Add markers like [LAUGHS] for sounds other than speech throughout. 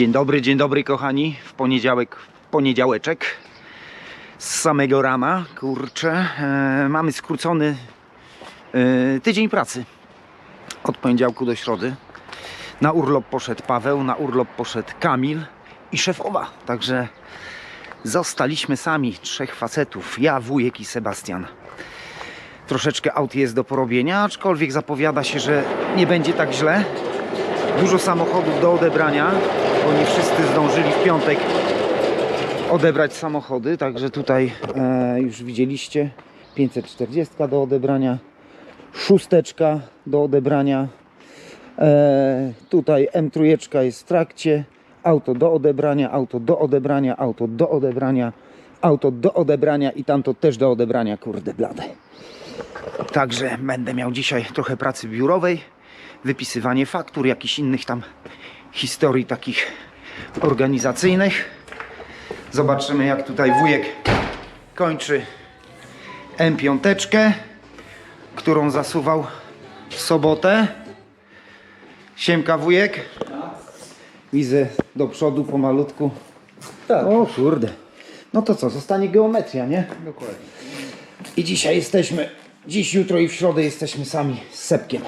Dzień dobry, dzień dobry kochani. W poniedziałek, w poniedziałeczek z samego rana, kurczę, e, mamy skrócony e, tydzień pracy. Od poniedziałku do środy. Na urlop poszedł Paweł, na urlop poszedł Kamil i szefowa. Także zostaliśmy sami, trzech facetów. Ja, wujek i Sebastian. Troszeczkę aut jest do porobienia, aczkolwiek zapowiada się, że nie będzie tak źle dużo samochodów do odebrania, bo nie wszyscy zdążyli w piątek odebrać samochody, także tutaj e, już widzieliście 540 do odebrania, szósteczka do odebrania, e, tutaj M3 jest w trakcie, auto do odebrania, auto do odebrania, auto do odebrania, auto do odebrania i tamto też do odebrania, kurde blade. Także będę miał dzisiaj trochę pracy biurowej, wypisywanie faktur, jakichś innych tam historii takich organizacyjnych. Zobaczymy jak tutaj wujek kończy M5, którą zasuwał w sobotę. Siemka wujek. Widzę do przodu pomalutku. Tak. O kurde. No to co, zostanie geometria, nie? Dokładnie. I dzisiaj jesteśmy, dziś, jutro i w środę jesteśmy sami z Sepkiem.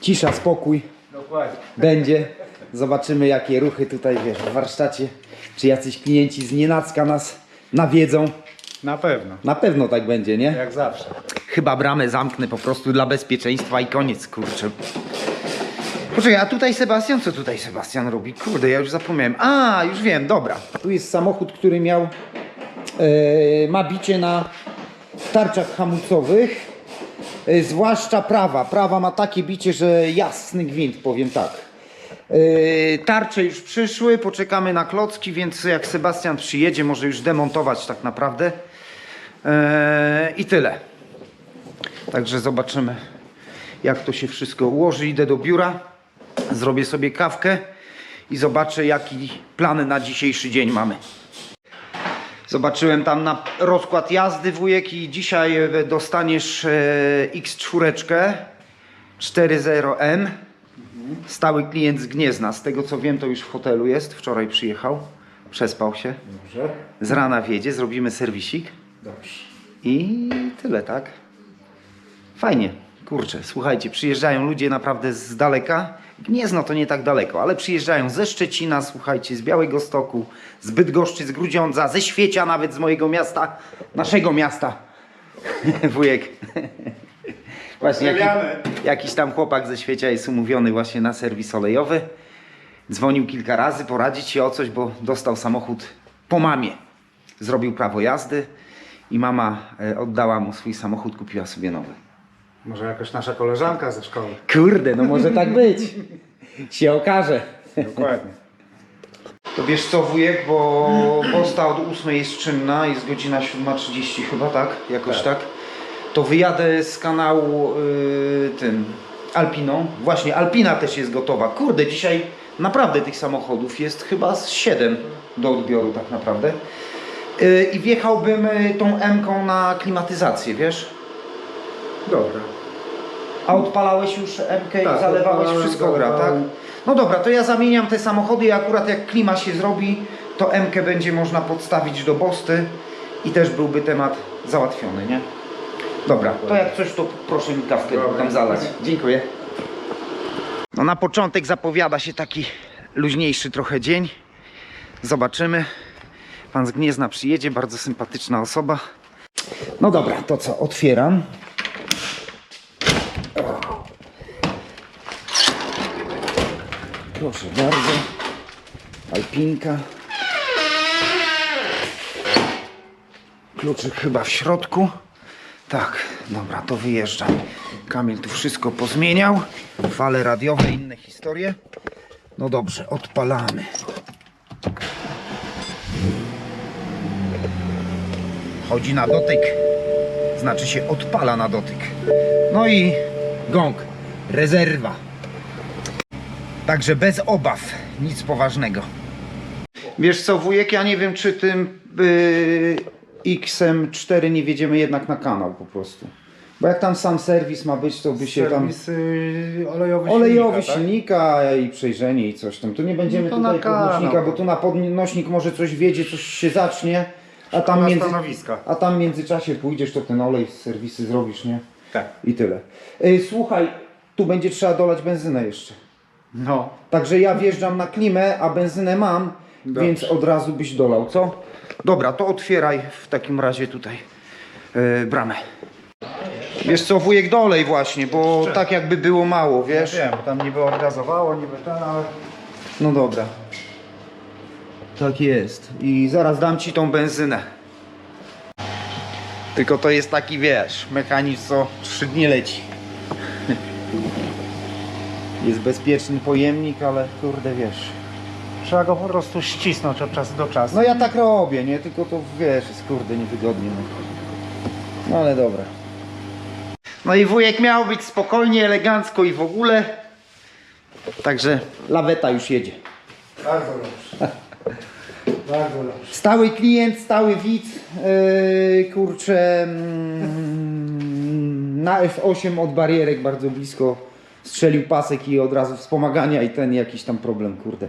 Cisza, spokój Dokładnie. będzie. Zobaczymy jakie ruchy tutaj wiesz, w warsztacie. Czy jacyś klienci z nienacka nas nawiedzą. Na pewno. Na pewno tak będzie, nie? Jak zawsze. Chyba bramę zamknę po prostu dla bezpieczeństwa i koniec, kurczę. Poczekaj, a tutaj Sebastian, co tutaj Sebastian robi? Kurde, ja już zapomniałem. A, już wiem, dobra. Tu jest samochód, który miał, e, ma bicie na tarczach hamulcowych, zwłaszcza prawa. Prawa ma takie bicie, że jasny gwint, powiem tak. E, tarcze już przyszły, poczekamy na klocki, więc jak Sebastian przyjedzie, może już demontować tak naprawdę. E, I tyle. Także zobaczymy, jak to się wszystko ułoży. Idę do biura, zrobię sobie kawkę i zobaczę, jaki plan na dzisiejszy dzień mamy. Zobaczyłem tam na rozkład jazdy wujek i dzisiaj e, dostaniesz e, X4 4.0M. Stały klient z Gniezna. Z tego co wiem, to już w hotelu jest. Wczoraj przyjechał, przespał się. Dobrze. Z rana wjedzie, zrobimy serwisik. Dobrze. I tyle, tak? Fajnie. Kurczę, słuchajcie, przyjeżdżają ludzie naprawdę z daleka. Gniezno to nie tak daleko, ale przyjeżdżają ze Szczecina, słuchajcie, z Białego Stoku, z Bydgoszczy, z Grudziądza, ze Świecia nawet, z mojego miasta, naszego miasta. [LAUGHS] Wujek. [LAUGHS] Właśnie jaki, jakiś tam chłopak ze Świecia jest umówiony właśnie na serwis olejowy. Dzwonił kilka razy poradzić się o coś, bo dostał samochód po mamie. Zrobił prawo jazdy i mama e, oddała mu swój samochód, kupiła sobie nowy. Może jakaś nasza koleżanka ze szkoły. Kurde, no może tak być. się okaże. Dokładnie. To wiesz co wujek, bo posta od 8 jest czynna, jest godzina 7.30 chyba, tak? Jakoś tak. Tak. To wyjadę z kanału y, tym Alpiną. Właśnie Alpina też jest gotowa. Kurde, dzisiaj naprawdę tych samochodów jest chyba z 7 do odbioru tak naprawdę. Y, I wjechałbym y, tą M-ką na klimatyzację, wiesz? Dobra. A odpalałeś już MK i Tak, zalewałeś, wszystko gra, tak? No dobra, to ja zamieniam te samochody i akurat jak klima się zrobi, to MK będzie można podstawić do Bosty i też byłby temat załatwiony, nie? Dobra, to jak coś, to proszę mi kawkę Dobra. tam zalać. Dziękuję. No na początek zapowiada się taki luźniejszy trochę dzień. Zobaczymy. Pan z Gniezna przyjedzie, bardzo sympatyczna osoba. No dobra, to co, otwieram. Proszę bardzo. Alpinka. Kluczyk chyba w środku. Tak, dobra, to wyjeżdżam. Kamil tu wszystko pozmieniał. Fale radiowe, inne historie. No dobrze, odpalamy. Chodzi na dotyk. Znaczy się odpala na dotyk. No i gong. Rezerwa. Także bez obaw, nic poważnego. Wiesz co, wujek, ja nie wiem, czy tym yy, XM4 nie wiedziemy jednak na kanał po prostu. Bo jak tam sam serwis ma być, to by się tam... Serwis y, olejowy Olejowy silnika, tak? silnika i przejrzenie i coś tam. Tu nie będziemy No to na tutaj kanał. podnośnika, bo tu na podnośnik może coś wiedzie, coś się zacznie, a tam, między, stanowiska. a tam w międzyczasie pójdziesz, to ten olej z serwisy zrobisz, nie? Tak. I tyle. Ej, słuchaj, tu będzie trzeba dolać benzynę jeszcze. No. Także ja wjeżdżam na klimę, a benzynę mam, Dobrze. więc od razu byś dolał, co? Dobra, to otwieraj w takim razie tutaj yy, bramę. Wiesz co, wujek dolej właśnie, bo tak jakby było mało, Wiesz? wiesz? Wiem, tam niby odgazowało, niby ten, ale... No dobra. Tak jest. I zaraz dam ci tą benzynę. Tylko to jest taki, wiesz, mechanizm co 3 dni leci. Jest bezpieczny pojemnik, ale kurde wiesz. Trzeba go po prostu ścisnąć od czasu do czasu. No ja tak robię, nie? Tylko to wiesz, jest kurde niewygodnie. No, no ale dobra. No i wujek miał być spokojnie, elegancko i w ogóle. Także laweta już jedzie. Bardzo dobrze. [LAUGHS] Bardzo dobrze. Stały klient, stały widz, yy, kurczę, mm, na F8 od barierek bardzo blisko strzelił pasek i od razu wspomagania i ten jakiś tam problem, kurde.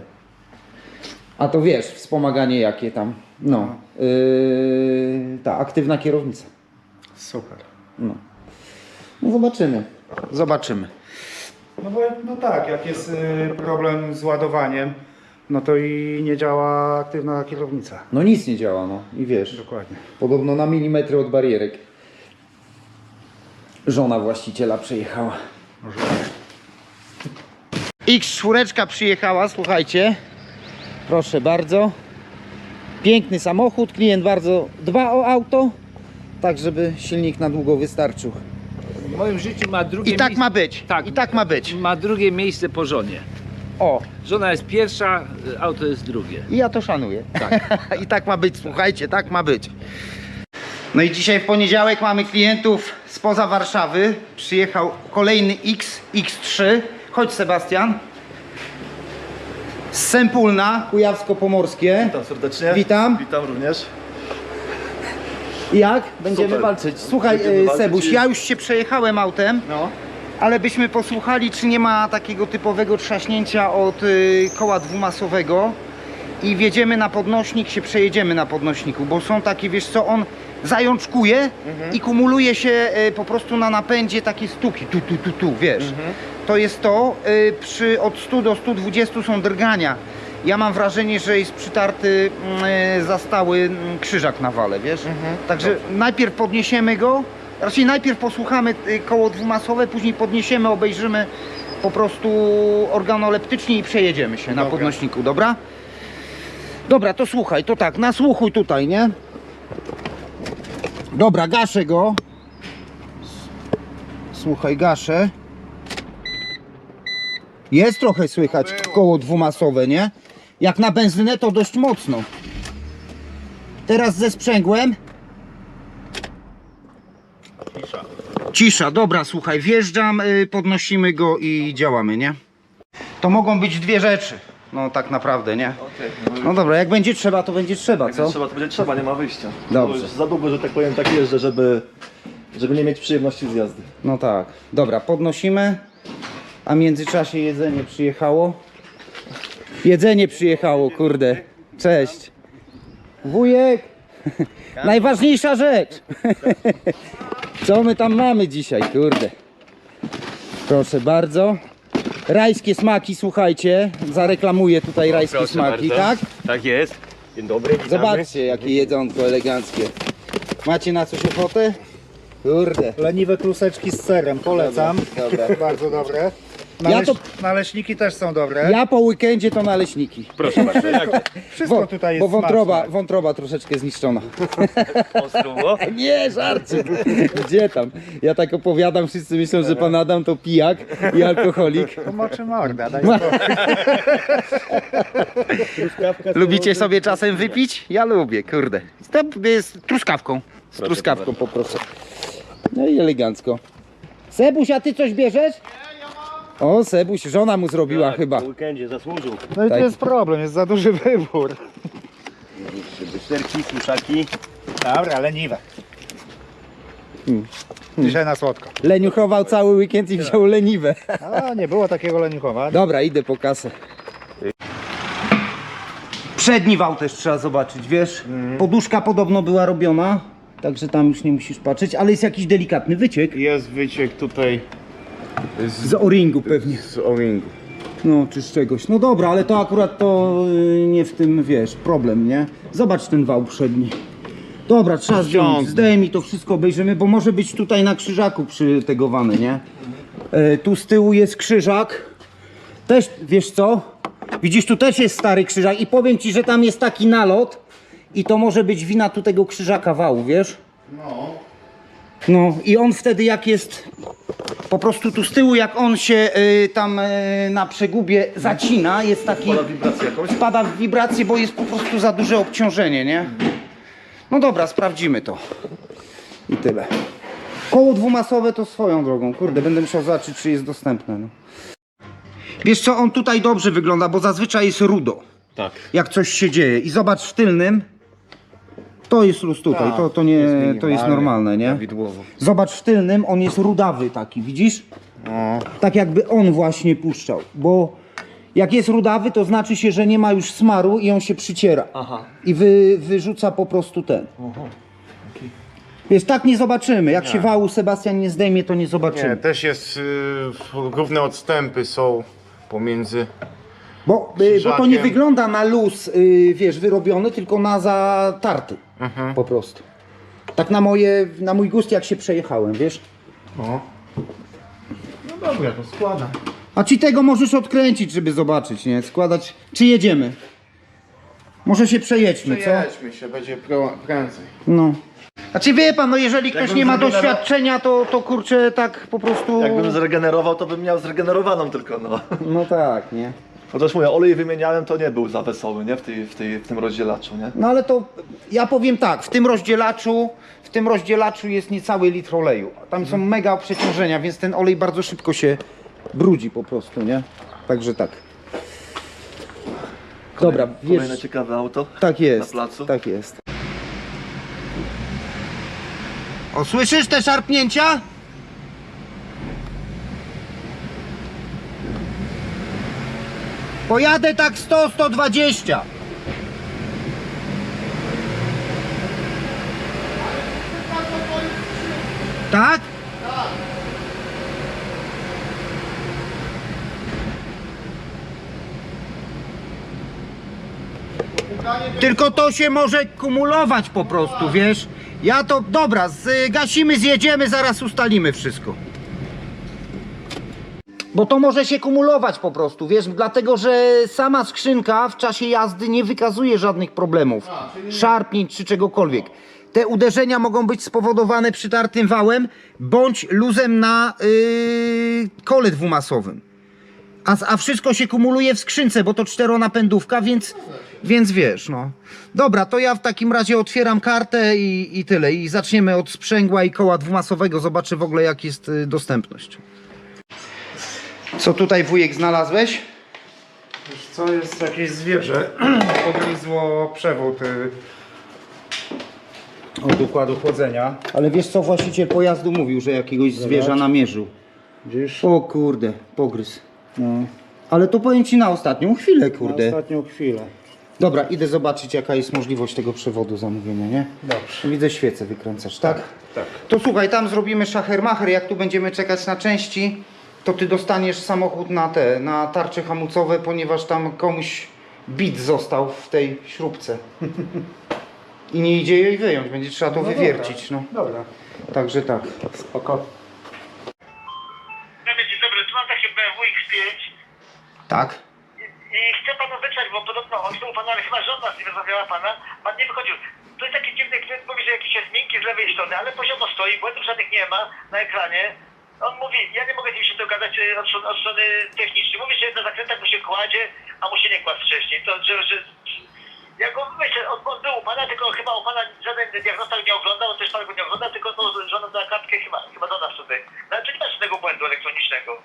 A to wiesz, wspomaganie jakie tam, no, yy, ta aktywna kierownica, Super. no. No zobaczymy, zobaczymy. No bo no tak, jak jest y, problem z ładowaniem, no to i nie działa aktywna kierownica. No nic nie działa, no i wiesz, Dokładnie. podobno na milimetry od barierek. Żona właściciela przyjechała. X4 przyjechała, słuchajcie. Proszę bardzo. Piękny samochód, klient bardzo dba o auto, tak żeby silnik na długo wystarczył. W moim życiu ma drugie I tak ma być. Tak. I tak ma być. Ma drugie miejsce po żonie. O, Żona jest pierwsza, y, auto jest drugie. i ja to szanuję. [LAUGHS] I tak ma być, słuchajcie, tak ma być. No i dzisiaj w poniedziałek mamy klientów spoza Warszawy. Przyjechał kolejny X, X3. Chodź Sebastian. Z Sempólna, Kujawsko-Pomorskie. Witam serdecznie. Witam. Witam również. Jak? Będziemy Super. walczyć. Słuchaj, Będziemy walczyć Sebuś, i- ja już się przejechałem autem, No. ale byśmy posłuchali, czy nie ma takiego typowego trzaśnięcia od y, koła dwumasowego i wjedziemy na podnośnik, się przejedziemy na podnośniku, bo są takie, wiesz co, on zajączkuje i kumuluje się y, po prostu na napędzie takie stuki, tu, tu, tu, tu, wiesz. To jest to, y, przy od 100 do 120 są drgania. Ja mam wrażenie, że jest przytarty mm, y, za stały mm, krzyżak na wale, wiesz? Także najpierw podniesiemy go, raczej najpierw posłuchamy y, koło dwumasowe, później podniesiemy, obejrzymy po prostu organoleptycznie i przejedziemy się na Dobra. podnośniku, dobra? Dobra, to słuchaj, to tak, nasłuchuj tutaj, nie? Dobra, gaszę go. Słuchaj, gaszę. Jest trochę słychać koło dwumasowe, nie? Jak na benzynę to dość mocno. Teraz ze sprzęgłem. Cisza. Cisza, dobra, słuchaj, wjeżdżam, y, podnosimy go i działamy, nie? To mogą być dwie rzeczy. No tak naprawdę, nie? Okej. No dobra, jak będzie trzeba, to będzie trzeba, Jak co? trzeba, to będzie trzeba, nie ma wyjścia. Dobrze. Bo już za długo, że tak powiem, tak jeżdżę, żeby, żeby nie mieć przyjemności z jazdy. No tak. Dobra, podnosimy. A w międzyczasie jedzenie przyjechało. Jedzenie przyjechało, kurde. Cześć. Wujek. [LAUGHS] Najważniejsza rzecz. [LAUGHS] Co my tam mamy dzisiaj, kurde. Proszę bardzo. Rajskie smaki, słuchajcie. Zareklamuję tutaj rajskie smaki, tak? Tak jest. Dzień dobry, Zobaczcie, jakie jedzonko eleganckie. Macie na coś ochotę? Kurde. Leniwe kluseczki z serem, polecam. Dobra. [LAUGHS] Bardzo dobre. Ja Naleś... to- Naleśniki też są dobre. Ja po weekendzie to naleśniki. Proszę bardzo. Jak Wszystko Bo, tutaj jest bo wątroba, smaczne. wątroba troszeczkę zniszczona. ostro [LAUGHS] Nie, żarcie. Gdzie tam? Ja tak opowiadam, wszyscy myślą, że pan Adam to pijak i alkoholik. To moczy morda, daj Ma- spokój. Lubicie sobie czasem wypić? Ja lubię, kurde. To jest truskawką. Z truskawką poproszę. No i elegancko. Sebuś, a ty coś bierzesz? O, Sebuś, żona mu zrobiła chyba. W weekendzie zasłużył. No i Tak. to jest problem, jest za duży wybór. Serki, suszaki. Dobra, leniwe. Dzisiaj na słodko. Leniuchował cały weekend i wziął leniwe. A, nie było takiego leniuchowa. Dobra, idę po kasę. Przedni wał też trzeba zobaczyć, wiesz? Poduszka podobno była robiona, także tam już nie musisz patrzeć, ale jest jakiś delikatny wyciek. Jest wyciek tutaj Z o-ringu pewnie. z o-ringu. No, czy z czegoś. No dobra, ale to akurat to y, nie w tym, wiesz, problem, nie? Zobacz ten wał przedni. Dobra, trzeba zdjąć. Zdejmij to wszystko, obejrzymy, bo może być tutaj na krzyżaku przytegowany, nie? E, tu z tyłu jest krzyżak. Też, wiesz co? Widzisz, tu też jest stary krzyżak i powiem ci, że tam jest taki nalot i to może być wina tu tego krzyżaka wału, wiesz? No. No i on wtedy jak jest po prostu tu z tyłu, jak on się y, tam y, na przegubie zacina, jest taki. Pada wibracja jakąś? Spada w wibrację, bo jest po prostu za duże obciążenie, nie? No dobra, sprawdzimy to. I tyle. Koło dwumasowe to swoją drogą. Kurde, będę musiał zobaczyć, czy jest dostępne. No. Wiesz co, on tutaj dobrze wygląda, bo zazwyczaj jest rudo. Tak. Jak coś się dzieje. I zobacz w tylnym. To jest luz tutaj, Tak, to, to, nie, to jest normalne, nie? Prawidłowo. Zobacz w tylnym, on jest rudawy taki, widzisz? No. Tak jakby on właśnie puszczał, bo jak jest rudawy, to znaczy się, że nie ma już smaru i on się przyciera. Aha. I wy, wyrzuca po prostu ten. Wiesz, tak nie zobaczymy. Jak się wału Sebastian nie zdejmie, to nie zobaczymy. Nie, też jest y, równe odstępy są pomiędzy. Bo, y, bo to nie krzyżakiem. wygląda na luz, y, wiesz, wyrobiony, tylko na zatarty. Mhm. Po prostu. Tak na moje, na mój gust, jak się przejechałem, wiesz? O. No dobra, to składam. A ci tego możesz odkręcić, żeby zobaczyć, nie? Składać. Czy jedziemy? Może się przejedźmy, co? Przejedźmy się, będzie pro, prędzej. No. Znaczy wie pan, no jeżeli ktoś Jakbym nie ma doświadczenia, to, to kurczę tak po prostu... Jakbym zregenerował, to bym miał zregenerowaną tylko, no. No tak, nie? Chociaż mówię, olej wymieniałem, to nie był za wesoły, nie? W, tej, w, tej, w tym rozdzielaczu, nie? No ale to ja powiem tak, w tym rozdzielaczu, w tym rozdzielaczu jest niecały litr oleju. Tam są mega przeciążenia, więc ten olej bardzo szybko się brudzi po prostu, nie? Także tak. Dobra, Kolejne wiesz, ciekawe auto. tak jest. na placu. Tak jest. O, słyszysz te szarpnięcia? Pojadę tak 100-120. Tak? Tylko to się może kumulować po prostu, wiesz? Ja to, dobra, zgasimy, zjedziemy, zaraz ustalimy wszystko. Bo to może się kumulować po prostu, wiesz, dlatego że sama skrzynka w czasie jazdy nie wykazuje żadnych problemów, szarpnięć czy czegokolwiek. Te uderzenia mogą być spowodowane przytartym wałem bądź luzem na yy, kole dwumasowym. A, a wszystko się kumuluje w skrzynce, bo to czteronapędówka, więc, więc wiesz, no. Dobra, to ja w takim razie otwieram kartę i, i tyle. I zaczniemy od sprzęgła i koła dwumasowego. Zobaczę w ogóle, jak jest y, dostępność. Co tutaj wujek znalazłeś? Wiesz co, jest jakieś zwierzę. [CLEARS THROAT] Pogryzło przewód y, od układu chłodzenia. Ale wiesz co, właściciel pojazdu mówił, że jakiegoś zwierza namierzył. Widzisz? O kurde, pogryz. No, Ale to powiem ci na ostatnią chwilę, na kurde. ostatnią chwilę. Dobra, idę zobaczyć, jaka jest możliwość tego przewodu zamówienia, nie? Dobrze. Widzę świecę wykręcasz, tak? Tak. To słuchaj, tam zrobimy szachermacher, jak tu będziemy czekać na części, to ty dostaniesz samochód na te, na tarcze hamulcowe, ponieważ tam komuś bit został w tej śrubce. [LAUGHS] I nie idzie jej wyjąć, będzie trzeba to No wywiercić, no. Dobra. Także tak. Spoko. Dobry, dzień dobry, tu mam takie BMW X5 Tak? i chcę panu wyczać, bo podobno on u pana, ale chyba żona z nim rozmawiała pana, pan nie wychodził. To jest taki dziwny klient, mówi, że jakiś jest miękki z lewej strony, ale poziomo stoi, błędów żadnych nie ma na ekranie. On mówi, ja nie mogę z nim się dogadać e, od, strony- od strony technicznej. Mówi, że na zakrętach mu się kładzie, a mu się nie kładł wcześniej. To, że, że ja go myślę, on, on był u pana, tylko chyba u pana żaden diagnosta nie oglądał, on też pan go nie ogląda, tylko to żona na kartkę chyba, chyba do nas tutaj. No ale czy nie ma żadnego błędu elektronicznego?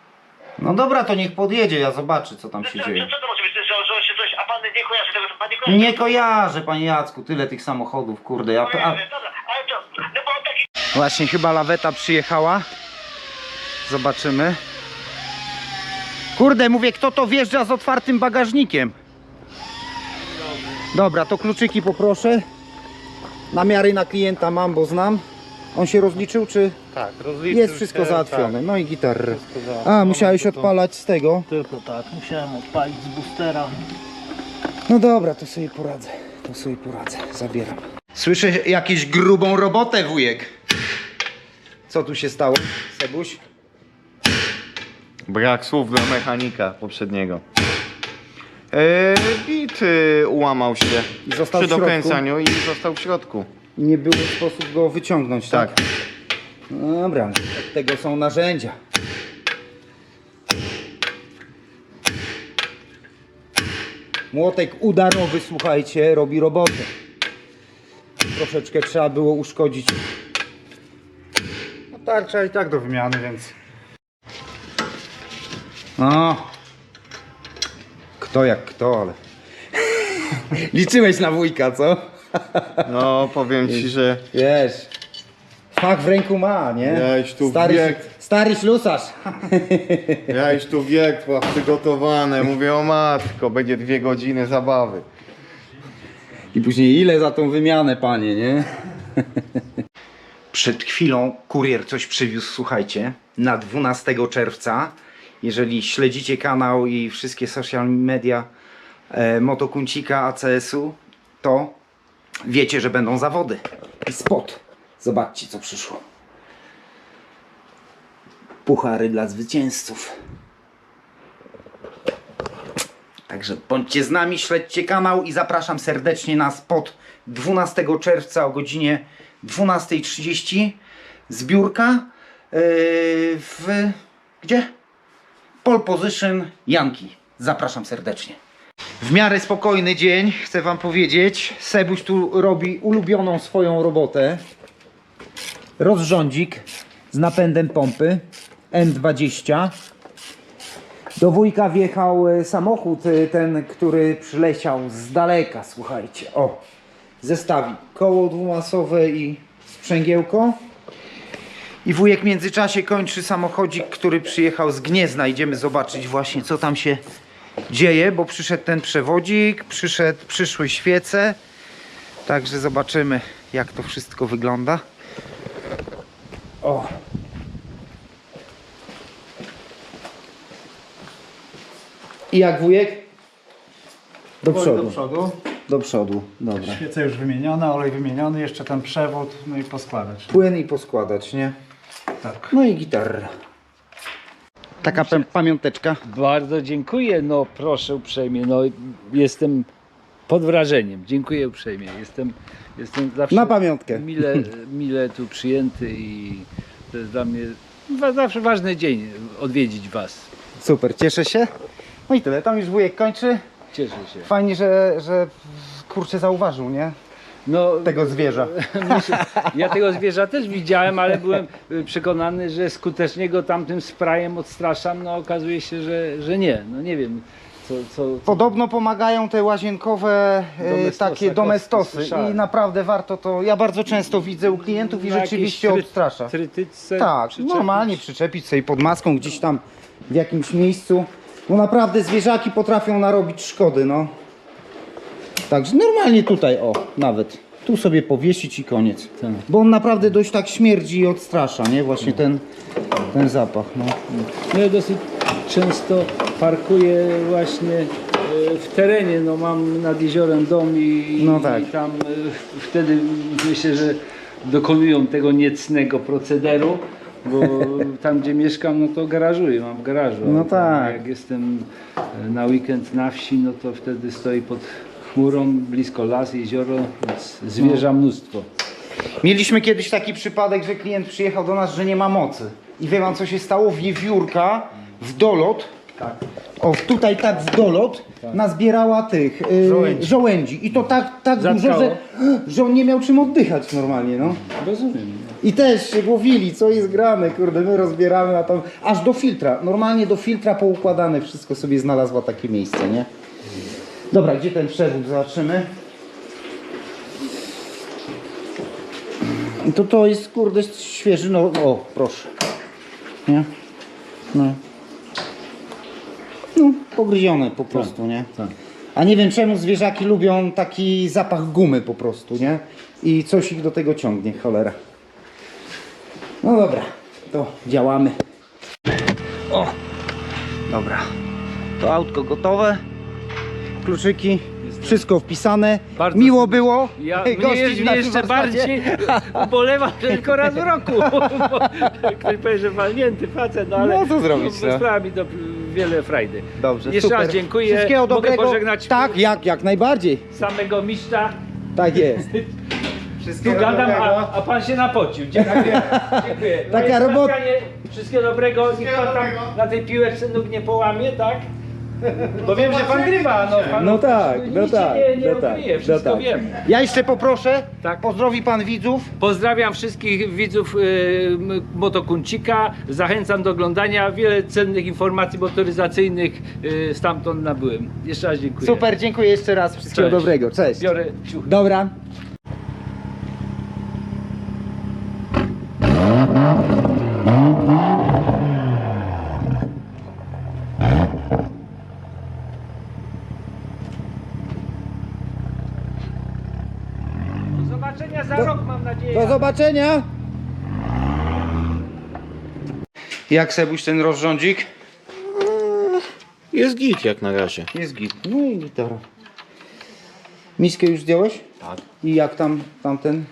No dobra, to niech podjedzie, ja zobaczę, co tam się Co, dzieje. co, co to może być, że, że się coś, a pan nie kojarzy tego, pan nie kojarzy? Nie kojarzę, panie Jacku, tyle tych samochodów, kurde. Ja, No, a, nie, Dobra, ale to, no bo on taki Właśnie chyba laweta przyjechała. Zobaczymy. Kurde, mówię, kto to wjeżdża z otwartym bagażnikiem? Dobra, to kluczyki poproszę. Namiary na klienta mam, bo znam. On się rozliczył, czy Tak, rozliczył jest wszystko się, załatwione? No i gitar. wszystko załatwione, A, musiałeś odpalać z tego. Tylko tak, musiałem odpalić z boostera. No dobra, to sobie poradzę. To sobie poradzę. Zabieram. Słyszę jakąś grubą robotę, wujek. Co tu się stało, Sebuś? Brak słów dla mechanika poprzedniego. Eee, bit y, ułamał się I został przy w środku? dokręcaniu i został w środku. Nie było sposób go wyciągnąć, tak? Tak. No Dobra, od tego są narzędzia. Młotek udarowy, słuchajcie, robi robotę. Troszeczkę trzeba było uszkodzić. No tarcza i tak do wymiany, więc No. Kto jak kto, ale... Liczyłeś na wujka, co? No, powiem ci, że Wiesz, fach w ręku ma, nie? Jaś tu stary, bieg. stary ślusarz. [LAUGHS] ja już tu wiek ma przygotowane. Mówię o matko, będzie dwie godziny zabawy. I później ile za tą wymianę, panie, nie? Przed chwilą kurier coś przywiózł, słuchajcie, na 12 czerwca. Jeżeli śledzicie kanał i wszystkie social media e, Motokuncika ACS-u, to wiecie, że będą zawody. I spot. Zobaczcie, co przyszło. Puchary dla zwycięzców. Także bądźcie z nami, śledźcie kanał i zapraszam serdecznie na spot 12 czerwca o godzinie 12.30. Zbiórka yy, w... gdzie? Pole Position Janki. Zapraszam serdecznie. W miarę spokojny dzień, chcę wam powiedzieć. Sebuś tu robi ulubioną swoją robotę. Rozrządzik z napędem pompy M20. Do wujka wjechał e, samochód, e, ten, który przyleciał z daleka, słuchajcie. O, zestawi koło dwumasowe i sprzęgiełko. I wujek w międzyczasie kończy samochodzik, który przyjechał z Gniezna. Idziemy zobaczyć właśnie, co tam się dzieje, bo przyszedł ten przewodzik, przyszedł, przyszły świece. Także zobaczymy, jak to wszystko wygląda. O, I jak wujek? Do przodu. do przodu. Do przodu, dobra. Świece już wymienione, olej wymieniony, jeszcze ten przewód, no i poskładać. Płyn i poskładać, nie? Tak. No i gitarra. Taka pa- pamiąteczka. Bardzo dziękuję, no proszę uprzejmie, no jestem pod wrażeniem. Dziękuję uprzejmie. Jestem, jestem zawsze Na pamiątkę. Mile, mile tu przyjęty i to jest dla mnie wa- zawsze ważny dzień odwiedzić Was. Super, cieszę się. No i tyle, tam już wujek kończy. Cieszę się. Fajnie, że, że kurczę zauważył, nie? No, Tego zwierza. [LAUGHS] Ja tego zwierza też widziałem, ale byłem y, przekonany, że skutecznie go tamtym sprayem odstraszam. No okazuje się, że, że nie. No nie wiem, co, co, co Podobno pomagają te łazienkowe e, Domestosy, takie domestosy i naprawdę warto to. Ja bardzo często widzę u klientów i rzeczywiście jakiejś try- odstrasza. Trytyce Tak, przyczepić. normalnie przyczepić sobie pod maską gdzieś tam w jakimś miejscu. Bo naprawdę zwierzaki potrafią narobić szkody, no. Także normalnie tutaj, o, nawet. Tu sobie powiesić i koniec. Tak. Bo on naprawdę dość tak śmierdzi i odstrasza, nie? Właśnie ten, ten zapach, no. No ja dosyć często parkuję właśnie e, w terenie, no mam nad jeziorem dom i, No tak. i tam e, wtedy myślę, że dokonują tego niecnego procederu, bo [LAUGHS] tam gdzie mieszkam, no to garażuję, mam w garażu. No a tak. Jak jestem e, na weekend na wsi, no to wtedy stoi pod chmurą, blisko las, jezioro, więc zwierza mnóstwo. Mieliśmy kiedyś taki przypadek, że klient przyjechał do nas, że nie ma mocy. I wie wam co się stało? Wiewiórka w dolot, o tutaj tak w dolot, nazbierała tych yy, żołędzi. Żołędzi. I to tak, tak dużo, że, że on nie miał czym oddychać normalnie, no. Rozumiem. I też się głowili, co jest grane, kurde, my rozbieramy, a tam aż do filtra, normalnie do filtra poukładane, wszystko sobie znalazła takie miejsce, nie? Dobra, gdzie ten przewód zobaczymy? To to jest kurde świeży, no o proszę. Nie? No. No, pogryzione po prostu, nie? tak. A nie wiem czemu zwierzaki lubią taki zapach gumy po prostu, nie? I coś ich do tego ciągnie, cholera. No dobra, to działamy. O! Dobra. To autko gotowe. Kluczyki, wszystko wpisane. Bardzo Miło było. Ja gościć mnie, naszym jeszcze warsztacie. bardziej [LAUGHS] ubolewam, że tylko raz w roku. [LAUGHS] Bo Ktoś powie, że walnięty facet, no ale No, co zrobić, no, no. sprawia mi to wiele frajdy. Dobrze, Jeszcze super. raz dziękuję. Wszystkiego Mogę dobrego. pożegnać Tak, jak, jak najbardziej. samego mistrza. Tak jest. [LAUGHS] Tu Wszystkiego gadam, dobrego. a, a pan się napocił. Dziękuję. Dziękuję. Taka Panie robota. Wszystkiego dobrego. Niech pan tam na tej piłeczce nóg nie połamie, tak? Bo wiem, że pan grywa. No, pan No tak, nic no się tak, Nie, nie no tak, no wszystko tak. wiem. Ja jeszcze poproszę, Tak. pozdrowi pan widzów. Pozdrawiam wszystkich widzów y, Motokuncika. Zachęcam do oglądania. Wiele cennych informacji motoryzacyjnych y, stamtąd nabyłem. Jeszcze raz dziękuję. Super, dziękuję jeszcze raz, wszystkiego Cześć. dobrego, cześć. Biorę ciuch. Dobra. Do zobaczenia za rok mam nadzieję. Do zobaczenia. Jak Sebuś ten rozrządzik? Jest git jak na razie. Jest git. No i gitara. Miskę już zdjąłeś? Tak. I jak tam tamten?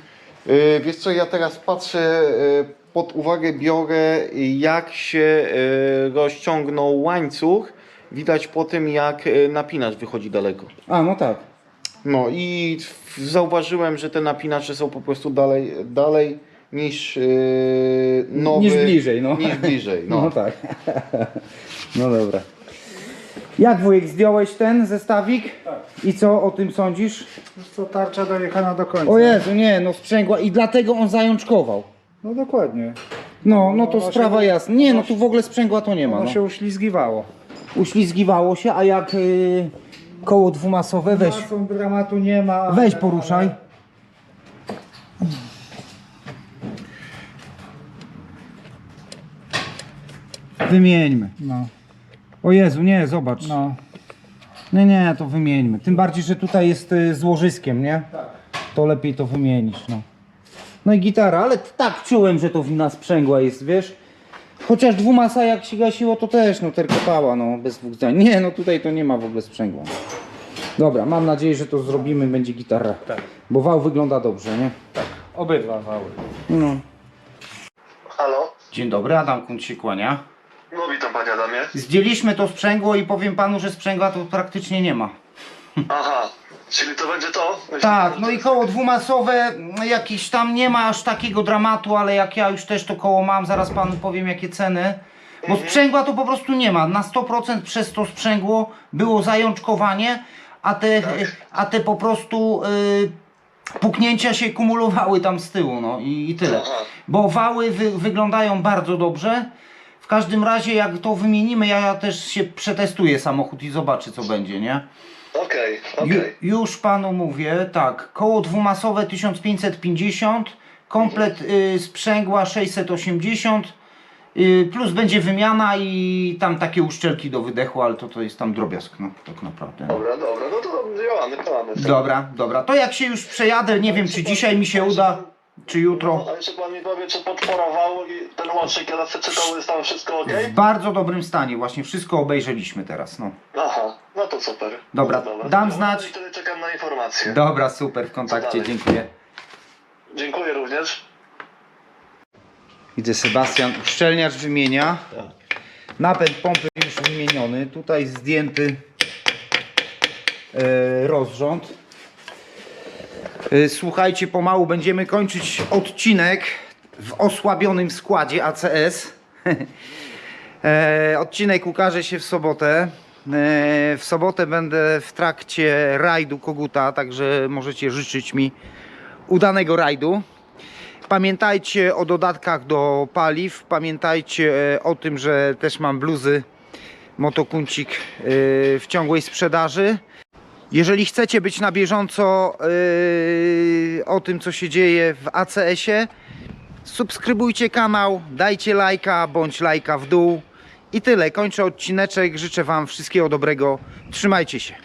Yy, wiesz co, ja teraz patrzę, yy, pod uwagę biorę jak się yy, rozciągnął łańcuch. Widać po tym jak yy, napinacz wychodzi daleko. A, no tak. No i zauważyłem, że te napinacze są po prostu dalej, dalej niż yy, nowy. Niż bliżej, no. Niż bliżej, no. [LAUGHS] No tak. [LAUGHS] No dobra. Jak wujek zdjąłeś ten zestawik? I co o tym sądzisz? Już co, tarcza dojechana do końca. O Jezu, nie, no sprzęgła i dlatego on zajączkował. No dokładnie. No, no to Ono się- sprawa jasna. Nie, no tu w ogóle sprzęgła to nie ma. Ono No. się uślizgiwało. Uślizgiwało się, a jak y, koło dwumasowe, weź, Masą dramatu nie ma. weź poruszaj. Wymieńmy. No, O Jezu, nie, zobacz. no. Nie, nie, to wymieńmy. Tym bardziej, że tutaj jest y, złożyskiem, nie? Tak. To lepiej to wymienić, no. No i gitara, ale tak czułem, że to wina sprzęgła jest, wiesz? Chociaż dwumasa jak się gasiło, to też, no terkotała, no, bez dwóch zdań. Nie, no tutaj to nie ma w ogóle sprzęgła. Dobra, mam nadzieję, że to zrobimy, będzie gitara. Tak. Bo wał wygląda dobrze, nie? Obydwa wały. No. Halo? Dzień dobry, Adam Kunt się kłania. No witam panie Adamie. Zdjęliśmy to sprzęgło i powiem panu, że sprzęgła to praktycznie nie ma. Aha, czyli to będzie to? Tak, no i koło dwumasowe mm, jakieś tam nie ma aż takiego dramatu, ale jak ja już też to koło mam, zaraz panu powiem jakie ceny. Bo sprzęgła to po prostu nie ma. Na 100% przez to sprzęgło było zajączkowanie, a te, a te po prostu y, puknięcia się kumulowały tam z tyłu, no i, i tyle. Bo wały wy, wyglądają bardzo dobrze. W każdym razie jak to wymienimy, ja, ja też się przetestuję samochód i zobaczę co będzie, nie? Okej, Ju, okej. już panu mówię, tak, koło dwumasowe 1550, komplet y, sprzęgła 680, y, plus będzie wymiana i tam takie uszczelki do wydechu, ale to, to jest tam drobiazg, no, tak naprawdę. Dobra, dobra, no to działamy, działamy. Dobra, dobra, to jak się już przejadę, nie wiem czy dzisiaj mi się uda, czy jutro, A jeszcze pan mi powie, czy podporował i ten łącznik elastyczny jest tam wszystko ok? w bardzo dobrym stanie, właśnie wszystko obejrzeliśmy teraz, no. Aha, no to super. Dobra, No dam No znać. I wtedy czekam na informacje. Dobra, super, w kontakcie, dziękuję. Dziękuję również. Widzę Sebastian, uszczelniacz wymienia. Napęd pompy już wymieniony. Tutaj zdjęty e, rozrząd. E, słuchajcie, pomału będziemy kończyć odcinek w osłabionym składzie ACS. [LAUGHS] e, odcinek ukaże się w sobotę. E, w sobotę będę w trakcie rajdu Koguta, także możecie życzyć mi udanego rajdu. Pamiętajcie o dodatkach do paliw. Pamiętajcie e, o tym, że też mam bluzy Motokuncik w ciągłej sprzedaży. Jeżeli chcecie być na bieżąco yy, o tym, co się dzieje w ACS-ie, subskrybujcie kanał, dajcie lajka bądź lajka w dół. I tyle, kończę odcineczek. Życzę Wam wszystkiego dobrego. Trzymajcie się.